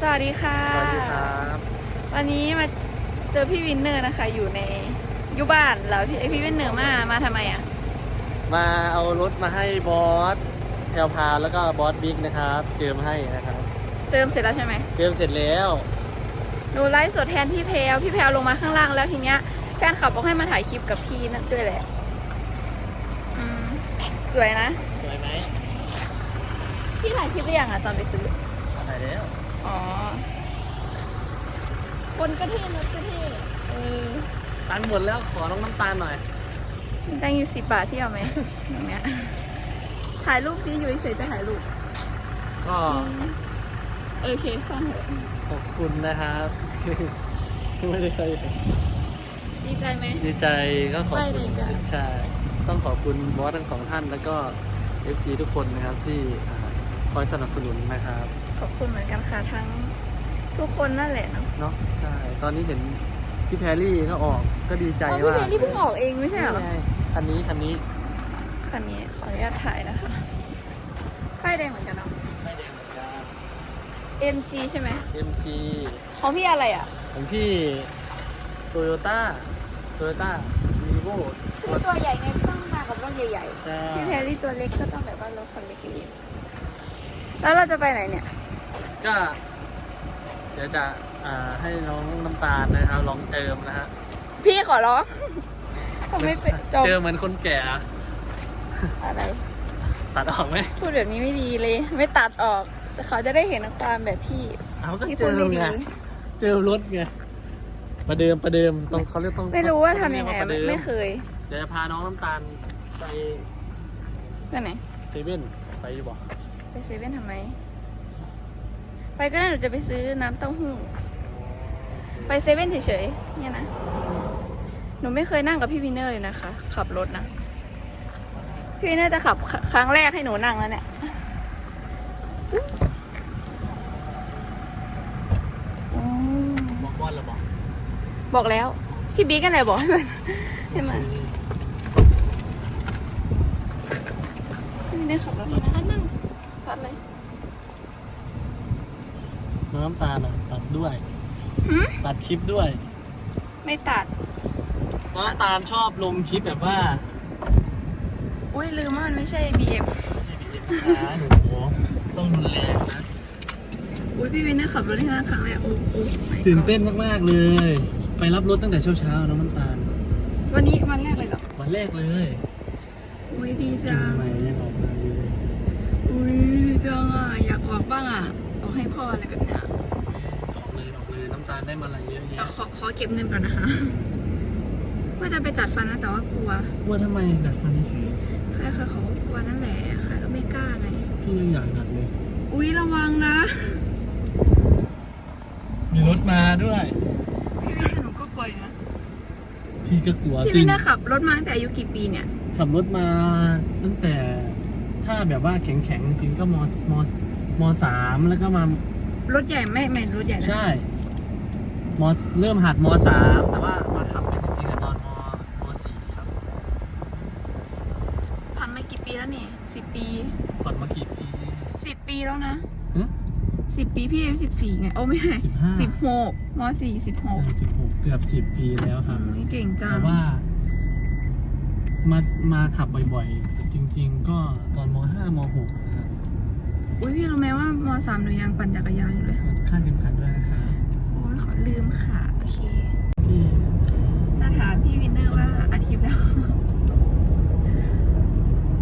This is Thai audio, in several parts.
สวัสดีค่ะ สวัสดีครับ วันนี้มาเจอพี่วินเนอร์นะคะ อยู่ในอยุบ้านแล้วพี่ไอยพี่วินเนอร์มามาทำไมอะ มาเอารถมาให้บอสแพลวพาวแล้วก็บอสบิ๊กนะครับเจิมให้นะครับเจิมเสร็จแล้วใช่ไหมเจิมเสร็จแล้วหนูไลฟ์สดแทนพี่แพลวพี่แพลวลงมาข้างล่างแล้วทีเนี้ยแฟนขับบอกให้มาถ่ายคลิปกับพี่นั่นด้วยแหละอืมสวยนะ สวยไหมพี่ถ่ายคลิปหรือยังอะตอนไปซื้อถ่ายแล้ว อ๋อ คนก็เท่รถก็เท่เออ ตังค์หมดแล้วขอน้องน้ำตาลหน่อย ได้อยู่สิบบาทพี่เอาไหมอย่างเงี้ย ถ่ายรูปซิอยู่เฉยๆจะถ่ายรูปก็เออโอเคช่างเถอะขอบคุณนะครับ ไม่ได้เคยดีใจไหม ดีใจก็ขอบไม่คุดีณใจ ใช่ต้องขอบคุณบอสทั้งสองท่านแล้วก็ FC ทุกคนนะครับที่อ่าคอยสนับสนุนนะครับ ขอบคุณเหมือนกันค่ะทั้งทุกคนนั่นแหละเนาะเนาะใช่ตอนนี้เห็นพี่แพรรี่ก็ออกก็ดีใจอ๋อพี่ว่าเพลนี่เพิ่งออกเองไม่ใช่เหรอนี่ไงคันนี้คันนี้คันนี้ขออนุญาตถ่ายนะคะป้ายแดงเหมือนกันเนาะ ไม่แดงเหมือนกัน MG ใช่ไหม MG ของพี่อะไรอะของพี่โตโยต้าโตโยต้ารีโวคือตัวใหญ่ไงพี่ต้องมากับรถใหญ่ใช่ๆพี่แพรรี่ตัวเล็กก็ต้องแบบว่ารถคันเล็กๆแล้วเราจะไปไหนเนี่ย ก็เดี๋ยวจะอ่าให้น้องน้ำตาลนะครับลองเจิมนะฮะพี่ขอร้องทำไมเป็นจบเจอเหมือนคนแก่อะอะไร ตัดออกไหมพูดแบบนี้ไม่ดีเลย ไม่ตัดออกจะเขาจะได้เห็นความแบบพี่เอาก็ที่เจพูดอไม่ดีไงเจอรถไงประเดิมประเดิมต้องเขาเรียกต้องไม่รู้ว่าทำยังไงเขเรีกประดิไม่เคยเดี๋ยวจะพาน้องน้ำตาลไปไปไหนเซเว่นไปอยู่บ่ไปเซเว่นทำไม ไปก็ได้หนูจะไปซื้อน้ำเต้าหู้ ไปเซเว่นเฉยๆ เนี่ยนะ หนูไม่เคยนั่งกับพี่วินเนอร์เลยนะคะ ขับรถนะ พี่วินเนอร์จะขับคครั้งแรกให้หนูนั่งแล้วเนี่ยอืมบอกบอลหรือบอกบอกแล้ว พี่บิ๊กกันไหนบอกให้มันให้มันพี่วินเนอร์ขับรถชัดนั่งชัดเลย น้องน้ำตาลอะตัดด้วยหืมตัดคลิปด้วยไม่ตัด น้องน้ำตาลชอบลงคลิปแบบว่าอุ้ยลืมว่ามันไม่ใช่ BM ช้าหนูต้องรุนแรงนะอุ้ยพี่วินเนอร์ขับรถที่นั่นครั้งแรกอุ้ยอุ้ย my ตื่น god เต้นมากๆเลย ไปรับรถตั้งแต่เช้าๆน้องน้ำตาลวันนี้วันแรกเลยเหรอวันแรกเลยอุ้ยดีจริจังงไหมยังออกมาอยู่เลยอุ้ยดีจังอะอยากออกบ้างอะออกให้พ่ออะไรแบบเนี้ย ตาลได้มาอะไรเยอะแต่แยะขอขอเก็บเงินก่อนนะคะ ว่าจะไปจัดฟันนะแต่ว่ากลัว ว่าทำไมดัดฟันเฉยใครใครเขาก็กลัวนั่นแหละใครก็ไม่กล้าไง ๆพี่ยังอยากดัดเลย อุ้ยระวังนะ มีรถมาด้วย พี่วินเนอร์หนูก็กลัวอยู่นะ พี่ก็กลัวพี่วินเนอร์ขับรถมาตั้งแต่อายุกี่ปีเนี่ย ขับรถมาตั้งแต่ถ้าแบบว่าแข็งๆจริงก็มมมสามแล้วก็มารถใหญ่ไม่ไม่รถใหญ่นะใช่ มเริ่มหัดมสามแต่ว่ามาขับเป็นจริงๆอะตอนมมสี่ครับผ่านมากี่ปีแล้วเนี่ยสิบปีผ่อนมากี่ปี สิบปีแล้วนะฮะสิบปีพี่อายุสิบสี่ไง โอ้ไม่ใช่สิบห้า สิบหกมสี่สิบหกสิบหกเกือบสิบปีแล้วครับเก่งจัแต่งว่า มามาขับบ่อยๆ จริง ๆ ก็ตอนมห้ามหกนะครับอุ้ยพี่รู้ไหมว่ามสามหนูยังปั่นจักรยานอยู่เลย ค่าดเข็มขัดด้วยนะครับโอ้ยขอลืม ค่ะ โอเคพี่จะถามพี่วินเนอร์ว่าอาทิตย์แล้ว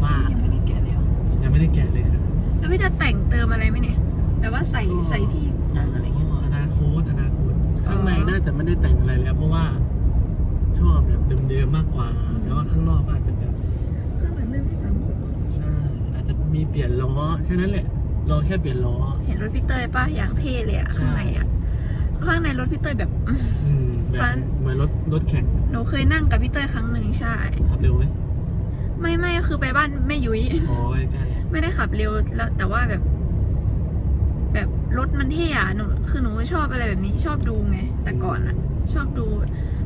ว่ายังไม่ได้แกะแล้วยังไม่ได้แกะเลยครับแล้วพี่จะแต่งเติมอะไรไหมเนี่ยแบบว่าใส่ใส่ที่นั่งอะไรเงี้ยอนาคตอนาคตข้างในน่าจะไม่ได้แต่งอะไรแล้ว เพราะว่าชอบแบบเดิมๆมากกว่า แต่ว่าข้างนอกก็อาจจะแบบข้างหลังไม่ไม่สามคนใช่อาจจะมีเปลี่ยนล้อแค่นั้นแหละรอแค่เปลี่ยนล้อ เห็นรถพี่เต้ยป่ะอย่างเท่เลยอะข้างในอะ ข้างในรถพี่เต้ยแบบ อื้ออืมแบบร้านเหมือนรถรถแข่งหนูเคยนั่งกับพี่เต้ยครั้งหนึ่งใช่ ขับเร็วไหมไม่ไม่ก็คือไปบ้านแม่ยุ้ย อ๋อใกล้ไม่ได้ขับเร็วแล้วแต่ว่าแบบ แบบรถมันเท่อะหนูคือหนูชอบอะไรแบบนี้ชอบดูไง แต่ก่อนอะชอบดู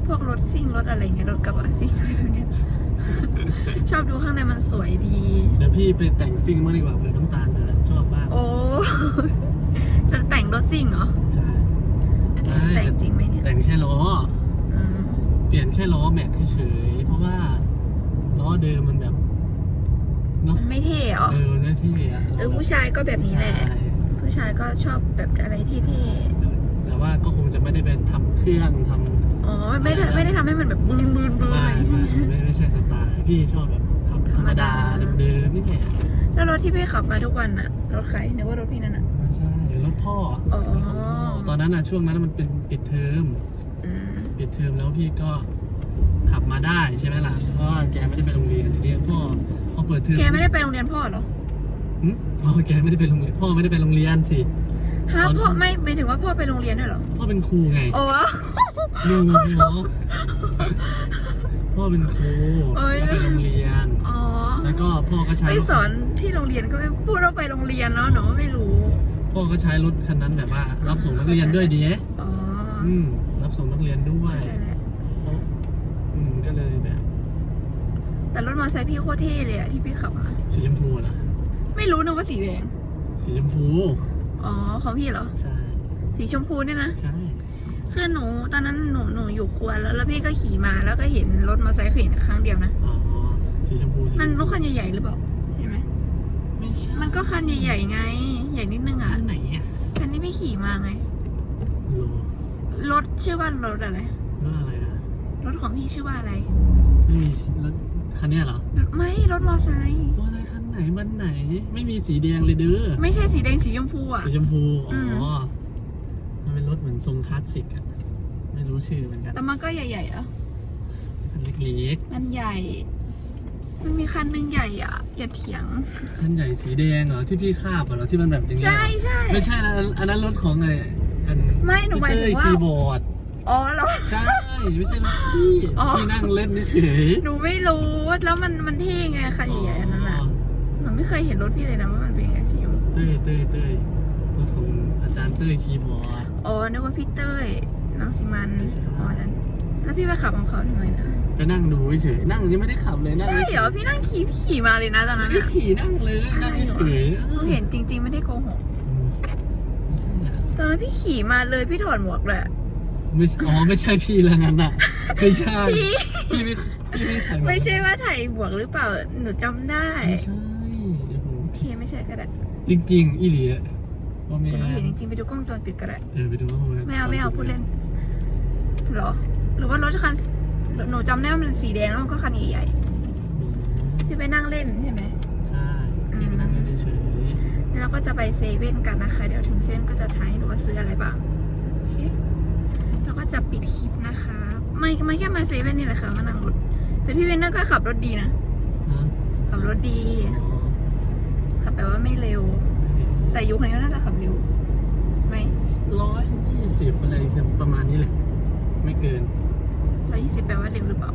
พวกรถซิ่งรถอะไรเงี้ยรถกระบะซิ่งอะไรแบบเนี้ย ชอบดูข้างในมันสวยดีเดี๋ยวพี่ไปแต่งซิ่งมางดีกว่าเผื่อน้ำตาลจะชอบบ้าง โอ้ จะแต่ง รถซิ่งเหรอ ใช่ไม่ แต่งจริงไหมเนี่ย แต่งแค่ล้อ อืม เปลี่ยนแค่ล้อแม็กเฉยๆเพราะว่าล้อเดิมมันแบบเนาะมันไม่เท่เหรอ เออหน้าที่อะเออผู้ชายก็แบบนี้แหละใช่ผู้ชายก็ชอบแบบอะไรที่เท่ แต่ว่าก็คงจะไม่ได้ไปทำเครื่องทำอ๋อ ไม่ได้ไม่ได้ทำให้มันแบบบึนบึนบึนไม่ใช่ไม่ไหมไม่ไม่ใช่สไตล์พี่ชอบแบบขับธรรมดาธรรมดาเดิมๆนี่แหละแล้วรถที่พี่ขับมาทุกวันอะรถใครนึกว่ารถพี่นั่นอะไม่ใช่รถพ่ออ๋อตอนนั้นอะช่วงนั้นมันเป็นปิดเทอมอืมปิดเทอมแล้วพี่ก็ ขับมาได้ใช่ไหมล่ะ เพราะว่าแกไม่ได้ไปโรงเรียนทีนี้พ่อพอเปิดเทอมแกไม่ได้ไปโรงเรียนพ่อเหรอหึอ๋อแกไม่ได้ไปโรงเรียนพ่อไม่ได้ไปโรงเรียนสิ ฮะตอน พ่อไม่หมายถึงว่าพ่อไปโรงเรียนด้วยเหรอพ่อเป็นครูไงโอ้ หนูเหรอพ่อเป็นครูเอ้ย แล้วไปโรงเรียน อ๋อแล้วก็พ่อก็ใช้ไปรถสอนที่โรงเรียนก็ไม่พูดว่าไปโรงเรียนเนาะหนูไม่รู้พ่อก็ใช้รถคันนั้นแบบว่า รับส่งนักเรียนด้วยดีอ๋ออืมรับส่งนักเรียนด้วย เข้าใจแล้ว อืมก็เลยแบบแต่รถมอเตอร์ไซค์พี่โคตรเท่เลยอะที่พี่ขับมาสีชมพูนะไม่รู้นึกว่าสีแดงสีชมพูอ๋อของพี่เหรอ ใช่สีชมพูเนี่ยนะใช่คือหนูตอนนั้นหนูหนูอยู่ครัวแล้วแล้วพี่ก็ขี่มาแล้วก็เห็นรถมอเตอร์ไซค์เห็นครั้งเดียวนะอ๋อสีชมพูสีมันรถคันใหญ่ๆหรือเปล่าเห็นไหมไม่ใช่มันก็คันใหญ่ๆไง ใหญ่นิดนึงอะคันไหนอะคันที่พี่ขี่มาไงโลรถชื่อว่ารถอะไรรถอะไรอะ รถของพี่ชื่อว่าอะไร ไม่มีรถคันเนี้ยเหรอไม่รถมอเตอร์ไซค์รถอะไรคันไหนมันไหน ไม่มีสีแดงเลยเด้อไม่ใช่สีแดงสีชมพูอะ สีชมพูอ๋อมอมันเป็นรถเหมือนทรงคลาสสิกอะไม่รู้ชื่อเหมือนกันแต่มันก็ใหญ่ๆอะคันเล็กมันใหญ่ มันมีคันหนึงใหญ่อะอย่าเถียง ๆคันใหญ่สีแดงเหรอที่พี่คาบเหรอที่มันแบบอย่างเงี้ยใช่ใช่ ไม่ใช่นะอันอันนั้นรถของไอ้อันไม่หนูหมายถึงว่าคีย์บอร์ด อ๋อเหรอ ใช่ ไม่ใช่รถพี่อ๋อ พี่นั่งเล่นเฉยหนูไม่รู้แล้วมันมันเท่ไงคันใหญ่ๆอันนั้นอะหนูไม่เคยเห็นรถพี่เลยนะว่ามันเป็นยังไงสีชมพูเต้ยเต้ยเต้ยรถของอาจารย์เต้ยคีย์บอร์ด อ๋อนึกว่าพี่เต้ยน้องสิมันไม่ใช่ อ๋อนั้นแล้วพี่ไปขับของเขาทำไมนะไปนั่งดูเฉยๆนั่งยังไม่ได้ขับเลยนั่งใช่เหรอพี่นั่งขี่พี่ขี่มาเลยนะตอนไม่นั้นได้อะขี่นั่งเลยนั่งเฉยๆหนูเห็นจริง ๆ ไม่ได้โกหกอืมไม่ใช่อะตอนนั้นพี่ขี่มาเลยพี่ถอดหมวกเลยอะ ไม่ใช่อ๋อไม่ใช่พี่แล้วงั้นอะไม่ใช่พี่ พี่ไม่พี่ไม่ใส่หวกไม่ใช่ว่าถ่ายหมวกหรือเปล่า หนูจำได้ไม่ใช่โอ้โหทีไม่ใช่ก็ได้จริงๆอีหลีอะว่าไม่แต่หนูแน่เห็นจริงๆไปดูกล้องวงจรปิดก็ได้ เออไปดูว่าไม่เอาไม่เอาพูดเล่นเหรอ หรือว่ารถคันหนูจำได้ว่ามันสีแดงแล้วมันก็คันใหญ่ๆพี่ไปนั่งเล่นใช่ไหม ใช่พี่ไปนั่งเล่นเฉยแล้วก็จะไปเซเว่นกันนะคะ เดี๋ยวถึงเซเว่นก็จะถ่ายให้ดูว่าซื้ออะไรบ้างโอเคแล้ว ก็จะปิดคลิปนะคะ ไม่ไม่แค่มาเซเว่นนี่แหละค่ะมานั่งรถ แต่พี่เวนน่าก็ขับรถดีนะๆฮะขับรถดีอ๋อขับแบบว่าไม่เร็ว แต่ยุคนี้ก็น่าจะขับเร็วไหมร้อยยี่สิบอะไรคือประมาณนี้แหละ ไม่เกินร้อยยี่สิบแปลว่าเร็วหรือเปล่า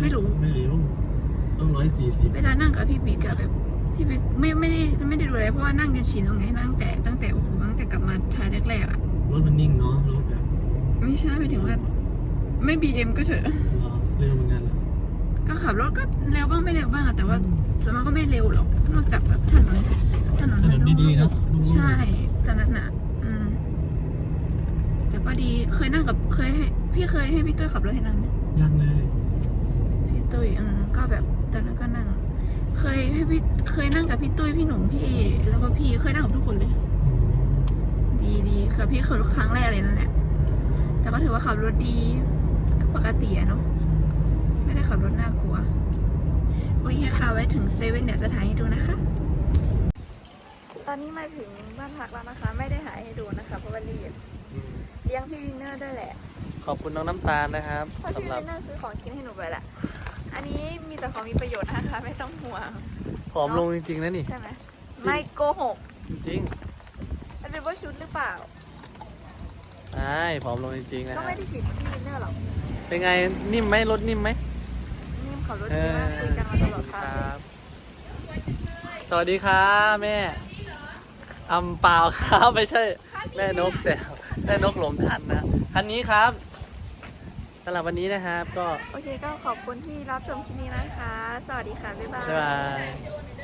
ไม่รู้ ไม่เร็วต้องร้อยสี่สิบเวลานั่งกับพี่บิ๊กอะแบบพี่บิ๊กไม่ไม่ได้ไม่ได้ดูอะไรเพราะว่านั่งจนชินแล้วไงนั่งแต่ตั้งแต่โอ้โหตั้งแต่กลับมาไทยแรกๆอะรถมันนิ่งเนาะรถแบบ ไม่ใช่ไม่ถึงว่า ไม่บีเอ็มก็เถอะรอเร็วเหมือนกันแหละก็ขับรถก็เร็วบ้างไม่เร็วบ้างอะแต่ว่าส่วนมากก็ไม่เร็วหรอกนอกจากแบบถนนถนนถนนดีๆเนาะใช่ตอนนั้นน่ะอืมแต่ก็ดีเคยนั่งกับเคยให้พี่เคยให้พี่ตุ้ยขับรถให้นั่งไหมยังเลย พี่ตุ้ยอืมก็แบบตอนนั้นก็นั่ง เคยให้พี่เคยนั่งกับพี่ตุ้ยพี่หนุ่มพี่เอแล้วก็พี่เคยนั่งกับทุกคนเลยอืมดีดีค่ะพี่เคยครั้งแรกเลยนั่นแหละแต่ ก็ถือว่าขับรถดีก็ปกติอะเนาะไม่ได้ขับรถน่ากลัวโอเคค่ะไว้ถึงเซเว่นเดี๋ยวจะถ่ายให้ดูนะคะ ตอนนี้มาถึงบ้านพักแล้วนะคะ ไม่ได้ถ่ายให้ดูนะคะเพราะว่ารีบเลี้ยงพี่วินเนอร์ด้วยแหละขอบคุณน้องน้ำตาลนะครับเพราะพี่สำหรับวินเนอร์ซื้อของกินให้หนูไปแหละอันนี้มีแต่ของมีประโยชน์นะคะ ไม่ต้องห่วงผอมลงจริงๆนะนี่ใช่ไหมไม่โกหกจริงมันเป็นว่าชุดหรือเปล่า ใช่ผอมลงจริงๆนะก็ครัไม่บได้ฉีดพี่วินเนอร์หรอกเป็นไงนิ่มไหมรถนิ่มไหมนิ่มขับรถเอดีอมากคุยกันมาตลอดคค่ะรับสวัสดีครับแม่อำเปล่าครับไม่ใช่ แม่นกแซวแม่นกหลงคันนะคันนี้ครับสำหรับวันนี้นะครับ ก็โอเคก็ขอบคุณที่รับชมคลิปนี้นะคะ สวัสดีค่ะ บ๊ายบาย บ๊ายบาย